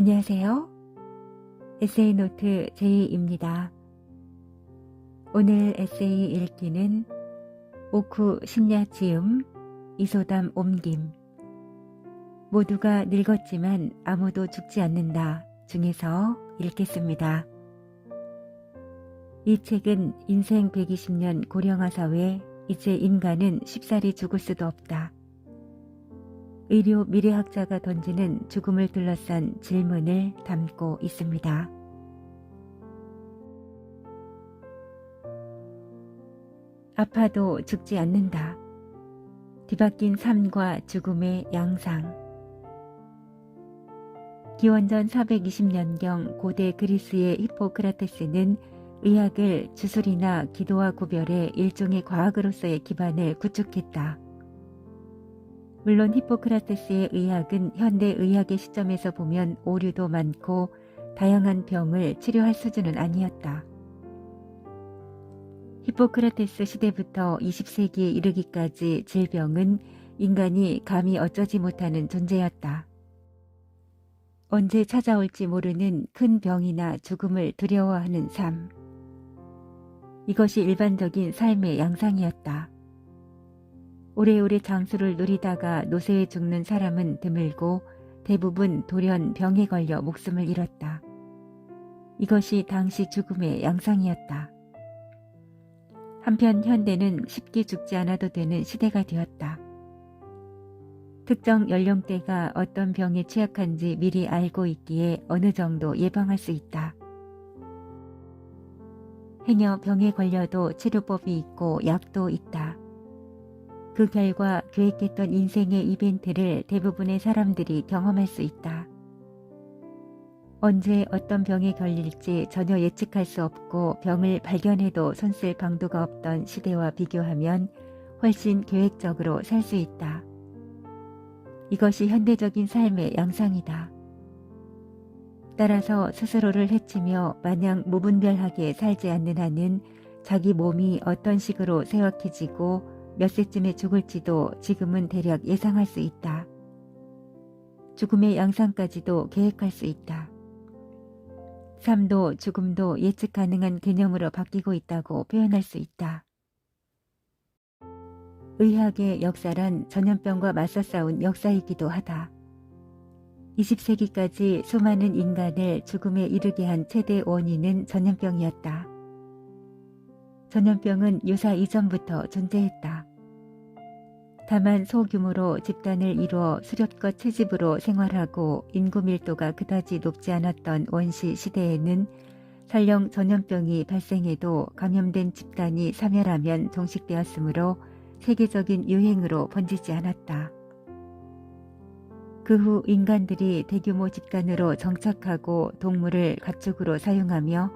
안녕하세요. 에세이노트 제이입니다. 오늘 에세이 읽기는 오쿠 심야지음, 이소담 옮김, 모두가 늙었지만 아무도 죽지 않는다 중에서 읽겠습니다. 이 책은 인생 120년 고령화 사회 이제 인간은 쉽사리 죽을 수도 없다. 의료 미래학자가 던지는 죽음을 둘러싼 질문을 담고 있습니다. 아파도 죽지 않는다. 뒤바뀐 삶과 죽음의 양상. 기원전 420년경 고대 그리스의 히포크라테스는 의학을 주술이나 기도와 구별의 일종의 과학으로서의 기반을 구축했다. 물론 히포크라테스의 의학은 현대 의학의 시점에서 보면 오류도 많고 다양한 병을 치료할 수준은 아니었다. 히포크라테스 시대부터 20세기에 이르기까지 질병은 인간이 감히 어쩌지 못하는 존재였다. 언제 찾아올지 모르는 큰 병이나 죽음을 두려워하는 삶. 이것이 일반적인 삶의 양상이었다. 오래오래 장수를 누리다가 노쇠에 죽는 사람은 드물고 대부분 돌연 병에 걸려 목숨을 잃었다. 이것이 당시 죽음의 양상이었다. 한편 현대는 쉽게 죽지 않아도 되는 시대가 되었다. 특정 연령대가 어떤 병에 취약한지 미리 알고 있기에 어느 정도 예방할 수 있다. 행여 병에 걸려도 치료법이 있고 약도 있다. 그 결과 계획했던 인생의 이벤트를 대부분의 사람들이 경험할 수 있다. 언제 어떤 병에 걸릴지 전혀 예측할 수 없고 병을 발견해도 손쓸 방도가 없던 시대와 비교하면 훨씬 계획적으로 살 수 있다. 이것이 현대적인 삶의 양상이다. 따라서 스스로를 해치며 마냥 무분별하게 살지 않는 한은 자기 몸이 어떤 식으로 세확해지고 몇 세쯤에 죽을지도 지금은 대략 예상할 수 있다. 죽음의 양상까지도 계획할 수 있다. 삶도 죽음도 예측 가능한 개념으로 바뀌고 있다고 표현할 수 있다. 의학의 역사란 전염병과 맞서 싸운 역사이기도 하다. 20세기까지 수많은 인간을 죽음에 이르게 한 최대 원인은 전염병이었다. 전염병은 유사 이전부터 존재했다. 다만 소규모로 집단을 이루어 수렵과 채집으로 생활하고 인구 밀도가 그다지 높지 않았던 원시 시대에는 설령 전염병이 발생해도 감염된 집단이 사멸하면 종식되었으므로 세계적인 유행으로 번지지 않았다. 그 후 인간들이 대규모 집단으로 정착하고 동물을 가축으로 사용하며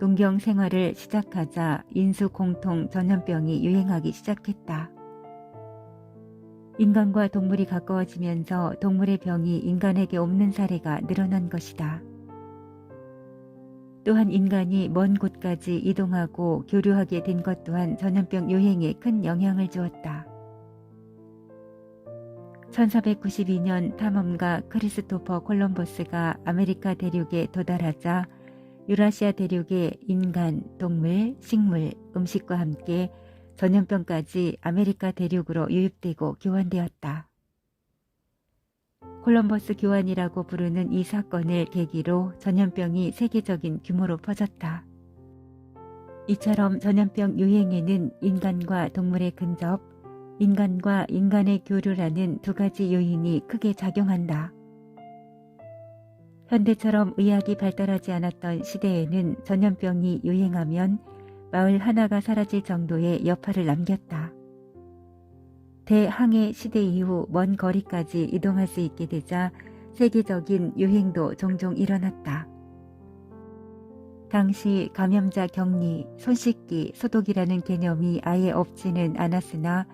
농경 생활을 시작하자 인수 공통 전염병이 유행하기 시작했다. 인간과 동물이 가까워지면서 동물의 병이 인간에게 없는 사례가 늘어난 것이다. 또한 인간이 먼 곳까지 이동하고 교류하게 된 것 또한 전염병 유행에 큰 영향을 주었다. 1492년 탐험가 크리스토퍼 콜럼버스가 아메리카 대륙에 도달하자 유라시아 대륙의 인간, 동물, 식물, 음식과 함께 전염병까지 아메리카 대륙으로 유입되고 교환되었다. 콜럼버스 교환이라고 부르는 이 사건을 계기로 전염병이 세계적인 규모로 퍼졌다. 이처럼 전염병 유행에는 인간과 동물의 근접, 인간과 인간의 교류라는 두 가지 요인이 크게 작용한다. 현대처럼 의학이 발달하지 않았던 시대에는 전염병이 유행하면 마을 하나가 사라질 정도의 여파를 남겼다. 대항해 시대 이후 먼 거리까지 이동할 수 있게 되자 세계적인 유행도 종종 일어났다. 당시 감염자 격리, 손 씻기, 소독이라는 개념이 아예 없지는 않았으나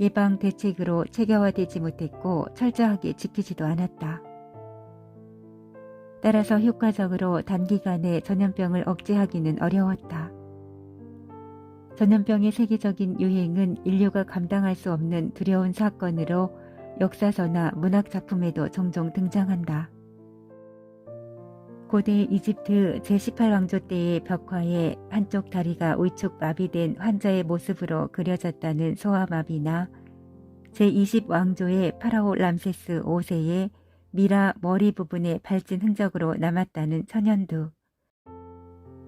예방 대책으로 체계화되지 못했고 철저하게 지키지도 않았다. 따라서 효과적으로 단기간에 전염병을 억제하기는 어려웠다. 전염병의 세계적인 유행은 인류가 감당할 수 없는 두려운 사건으로 역사서나 문학 작품에도 종종 등장한다. 고대 이집트 제18왕조 때의 벽화에 한쪽 다리가 우측 마비된 환자의 모습으로 그려졌다는 소아마비나 제20왕조의 파라오 람세스 5세의 미라 머리 부분에 밟진 흔적으로 남았다는 천연두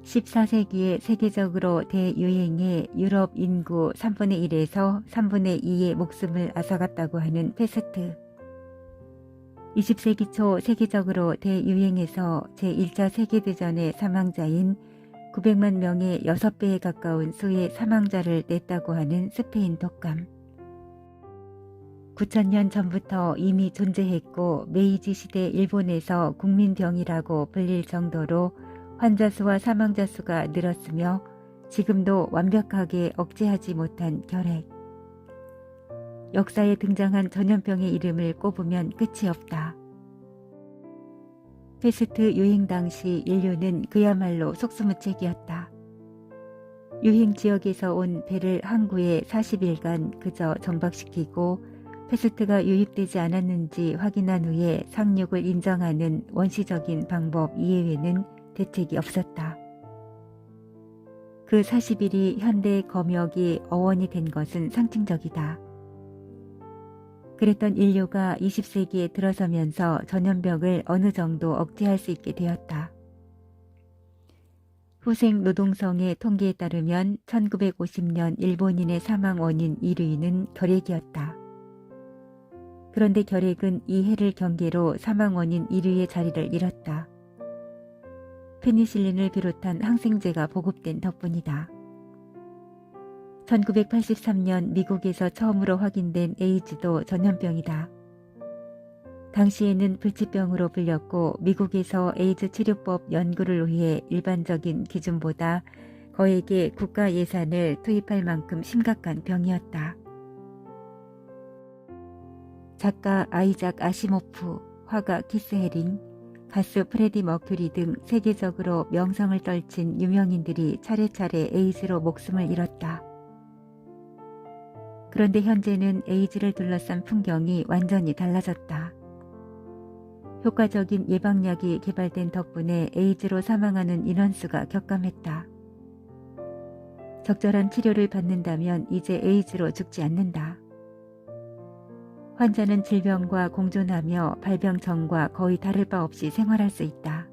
14세기에 세계적으로 대유행해 유럽 인구 3분의 1에서 3분의 2의 목숨을 앗아갔다고 하는 페스트 20세기 초 세계적으로 대유행해서 제1차 세계대전의 사망자인 900만 명의 6배에 가까운 수의 사망자를 냈다고 하는 스페인 독감. 9천년 전부터 이미 존재했고 메이지 시대 일본에서 국민병이라고 불릴 정도로 환자 수와 사망자 수가 늘었으며 지금도 완벽하게 억제하지 못한 결핵. 역사에 등장한 전염병의 이름을 꼽으면 끝이 없다. 페스트 유행 당시 인류는 그야말로 속수무책이었다. 유행 지역에서 온 배를 항구에 40일간 그저 정박시키고 페스트가 유입되지 않았는지 확인한 후에 상륙을 인정하는 원시적인 방법 이외에는 대책이 없었다. 그 40일이 현대의 검역이 어원이 된 것은 상징적이다. 그랬던 인류가 20세기에 들어서면서 전염병을 어느 정도 억제할 수 있게 되었다. 후생 노동성의 통계에 따르면 1950년 일본인의 사망 원인 1위는 결핵이었다. 그런데 결핵은 이 해를 경계로 사망 원인 1위의 자리를 잃었다. 페니실린을 비롯한 항생제가 보급된 덕분이다. 1983년 미국에서 처음으로 확인된 에이즈도 전염병이다. 당시에는 불치병으로 불렸고 미국에서 에이즈 치료법 연구를 위해 일반적인 기준보다 거액의 국가 예산을 투입할 만큼 심각한 병이었다. 작가 아이작 아시모프, 화가 키스 헤링, 가수 프레디 머큐리 등 세계적으로 명성을 떨친 유명인들이 차례차례 에이즈로 목숨을 잃었다. 그런데 현재는 에이즈를 둘러싼 풍경이 완전히 달라졌다. 효과적인 예방약이 개발된 덕분에 에이즈로 사망하는 인원수가 격감했다. 적절한 치료를 받는다면 이제 에이즈로 죽지 않는다. 환자는 질병과 공존하며 발병 전과 거의 다를 바 없이 생활할 수 있다.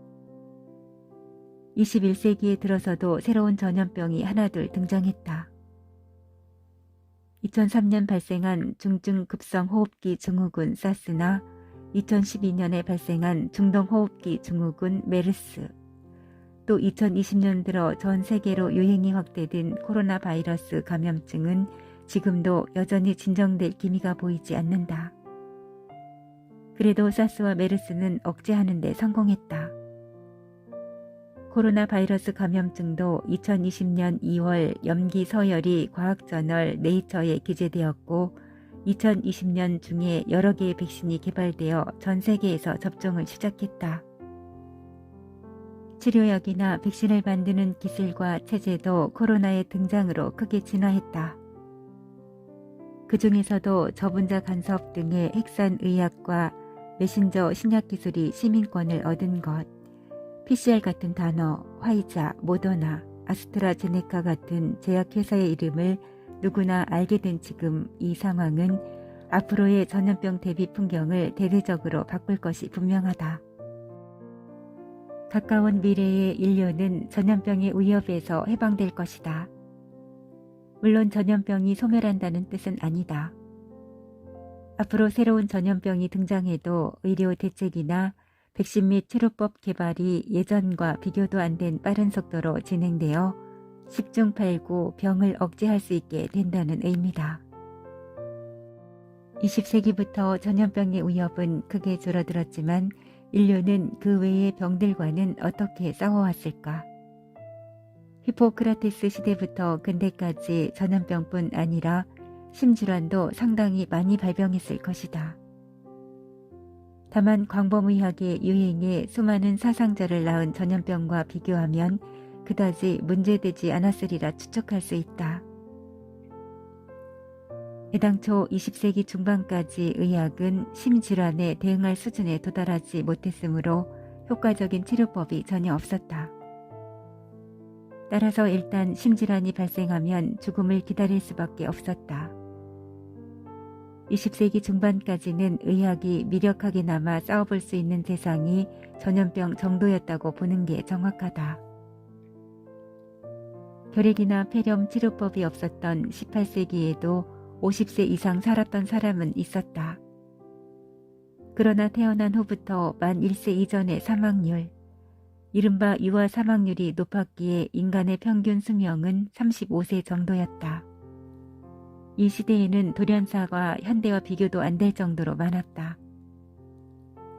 21세기에 들어서도 새로운 전염병이 하나둘 등장했다. 2003년 발생한 중증 급성 호흡기 증후군 사스나 2012년에 발생한 중동 호흡기 증후군 메르스, 또 2020년 들어 전 세계로 유행이 확대된 코로나 바이러스 감염증은 지금도 여전히 진정될 기미가 보이지 않는다. 그래도 사스와 메르스는 억제하는 데 성공했다. 코로나 바이러스 감염증도 2020년 2월 염기 서열이 과학저널 네이처에 기재되었고 2020년 중에 여러 개의 백신이 개발되어 전 세계에서 접종을 시작했다. 치료약이나 백신을 만드는 기술과 체제도 코로나의 등장으로 크게 진화했다. 그 중에서도 저분자 간섭 등의 핵산 의학과 메신저 신약 기술이 시민권을 얻은 것, PCR 같은 단어, 화이자, 모더나, 아스트라제네카 같은 제약회사의 이름을 누구나 알게 된 지금 이 상황은 앞으로의 전염병 대비 풍경을 대대적으로 바꿀 것이 분명하다. 가까운 미래의 인류는 전염병의 위협에서 해방될 것이다. 물론 전염병이 소멸한다는 뜻은 아니다. 앞으로 새로운 전염병이 등장해도 의료 대책이나 백신 및 치료법 개발이 예전과 비교도 안 된 빠른 속도로 진행되어 10중 8구 병을 억제할 수 있게 된다는 의미다. 20세기부터 전염병의 위협은 크게 줄어들었지만 인류는 그 외의 병들과는 어떻게 싸워왔을까? 히포크라테스 시대부터 근대까지 전염병뿐 아니라 심질환도 상당히 많이 발병했을 것이다. 다만 광범위하게 유행해 수많은 사상자를 낳은 전염병과 비교하면 그다지 문제되지 않았으리라 추측할 수 있다. 애당초 20세기 중반까지 의학은 심질환에 대응할 수준에 도달하지 못했으므로 효과적인 치료법이 전혀 없었다. 따라서 일단 심질환이 발생하면 죽음을 기다릴 수밖에 없었다. 20세기 중반까지는 의학이 미력하게 남아 싸워볼 수 있는 대상이 전염병 정도였다고 보는 게 정확하다. 결핵이나 폐렴 치료법이 없었던 18세기에도 50세 이상 살았던 사람은 있었다. 그러나 태어난 후부터 만 1세 이전의 사망률, 이른바 유아 사망률이 높았기에 인간의 평균 수명은 35세 정도였다. 이 시대에는 돌연사가 현대와 비교도 안 될 정도로 많았다.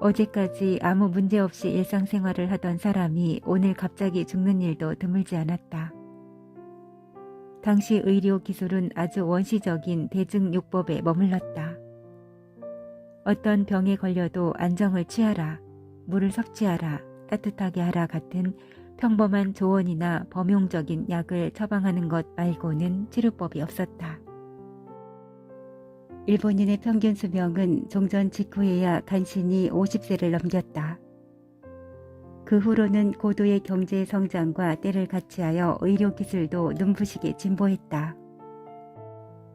어제까지 아무 문제 없이 일상생활을 하던 사람이 오늘 갑자기 죽는 일도 드물지 않았다. 당시 의료 기술은 아주 원시적인 대증요법에 머물렀다. 어떤 병에 걸려도 안정을 취하라, 물을 섭취하라, 따뜻하게 하라 같은 평범한 조언이나 범용적인 약을 처방하는 것 말고는 치료법이 없었다. 일본인의 평균 수명은 종전 직후에야 간신히 50세를 넘겼다. 그 후로는 고도의 경제 성장과 때를 같이하여 의료 기술도 눈부시게 진보했다.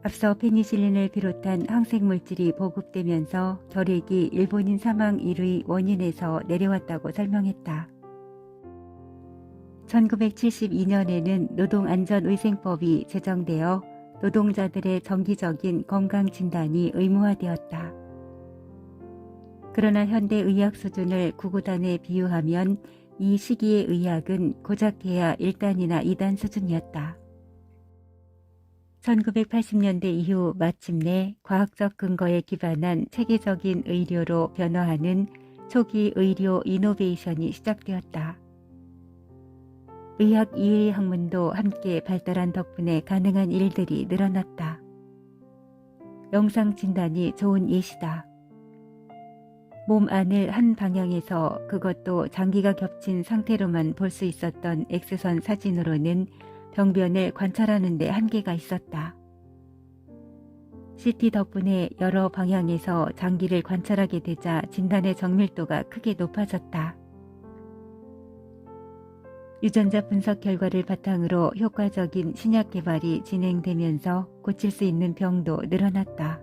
앞서 페니실린을 비롯한 항생물질이 보급되면서 결핵이 일본인 사망 1위 원인에서 내려왔다고 설명했다. 1972년에는 노동안전의생법이 제정되어 노동자들의 정기적인 건강 진단이 의무화되었다. 그러나 현대 의학 수준을 구구단에 비유하면 이 시기의 의학은 고작 해야 1단이나 2단 수준이었다. 1980년대 이후 마침내 과학적 근거에 기반한 체계적인 의료로 변화하는 초기 의료 이노베이션이 시작되었다. 의학 이해의 학문도 함께 발달한 덕분에 가능한 일들이 늘어났다. 영상 진단이 좋은 예시다. 몸 안을 한 방향에서 그것도 장기가 겹친 상태로만 볼 수 있었던 X선 사진으로는 병변을 관찰하는 데 한계가 있었다. CT 덕분에 여러 방향에서 장기를 관찰하게 되자 진단의 정밀도가 크게 높아졌다. 유전자 분석 결과를 바탕으로 효과적인 신약 개발이 진행되면서 고칠 수 있는 병도 늘어났다.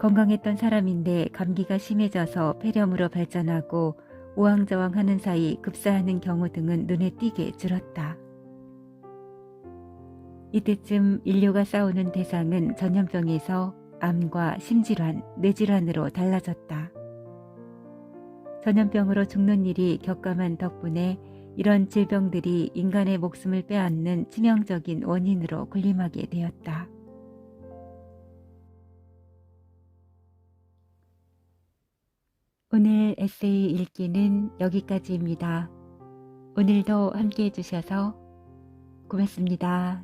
건강했던 사람인데 감기가 심해져서 폐렴으로 발전하고 우왕좌왕하는 사이 급사하는 경우 등은 눈에 띄게 줄었다. 이때쯤 인류가 싸우는 대상은 전염병에서 암과 심질환, 뇌질환으로 달라졌다. 전염병으로 죽는 일이 격감한 덕분에 이런 질병들이 인간의 목숨을 빼앗는 치명적인 원인으로 군림하게 되었다. 오늘 에세이 읽기는 여기까지입니다. 오늘도 함께 해주셔서 고맙습니다.